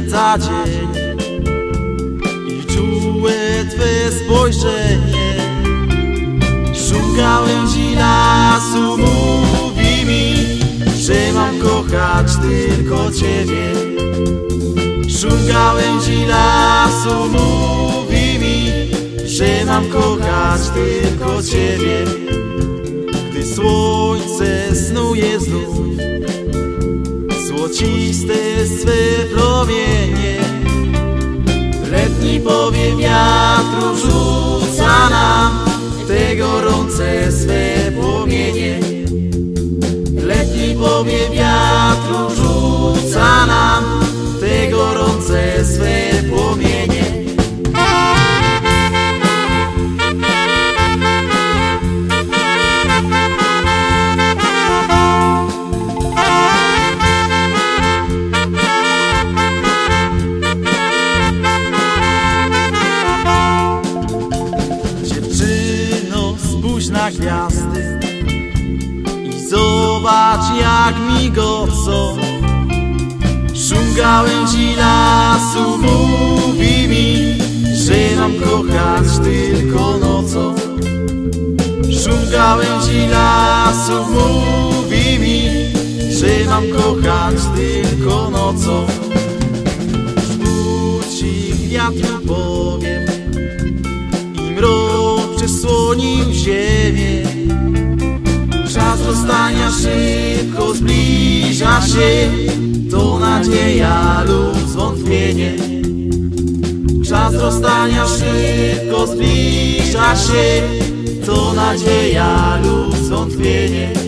lata dzień I czułe Twe spojrzenie. Szum gałęzi lasu mówi mi Że mam kochać tylko Ciebie. Szum gałęzi lasu mówi mi Że mam kochać tylko Ciebie. Gdy słońce snuje znów Złociste swe promienie Powie wiatru rzuca nam Te gorące swe płomienie. Dziewczyno, spójrz na gwiazdy jak migocą Szum gałęzi lasu mówi mi Że mam kochać tylko nocą. Szum gałęzi lasu mówi mi Że mam kochać tylko nocą. Żbudzi wiatru powiem i mrok przysłonił ziemię. Zbliża się, to nadzieja lub zwątpienie. Czas rozstania szybko zbliża się, to nadzieja lub zwątpienie.